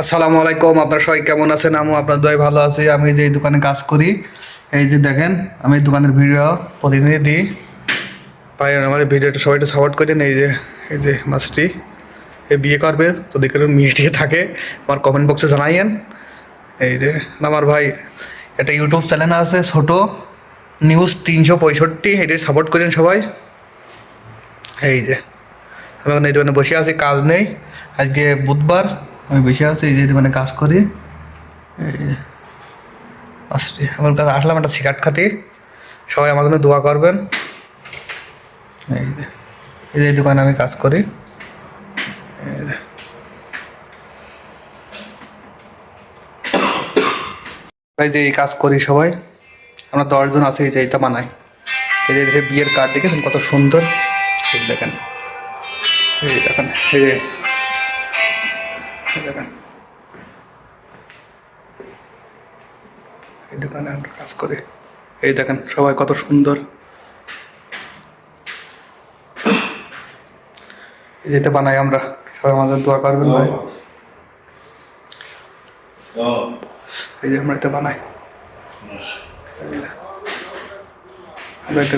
আসসালামু আলাইকুম, আপনার সবাই কেমন আছেন? আমি আপনার দয় ভালো আছি। আমি যে দোকানে কাজ করি, এই যে দেখেন, আমি দোকানের ভিডিও প্রতিনিধি। দিই ভাই, আমার ভিডিওটা সবাই একটু সাপোর্ট করেন এই যে এই যে মাছটি। এ বিয়ে করবে, তো দেখে মেয়ে টিয়ে থাকে। আমার কমেন্ট বক্সে জানাইয়েন। এই যে আমার ভাই, একটা ইউটিউব চ্যানেল আছে, ছোট। নিউজ তিনশো পঁয়ষট্টি এটি সাপোর্ট করেন সবাই। এই যে, আমি এখন এই দোকানে বসে আছি, কাজ নেই। আজকে বুধবার। আমি বসে আছি, এই যে দোকানে কাজ করি। আসছি। আমার কাছে আসলাম একটা সিগারেট খাতে। সবাই আমার জন্য দোয়া করবেন। এই এই যে দোকানে আমি কাজ করি। এই যে। এই কাজ করি সবাই। আমরা দশজন আছে, এই যে এইটা বানাই। এই যে বিয়ের কার্ড দেখেছেন কত সুন্দর। দেখেন। এই দেখেন, এই যে এই দেখেন। এই দোকানে আমরা কাজ করি। এই দেখেন সবাই কত সুন্দর। যেটা বানাই আমরা। সবাই আমাদের দোয়া করবেন ভাই। এই যে আমরা এটা বানাই। আমরা এটা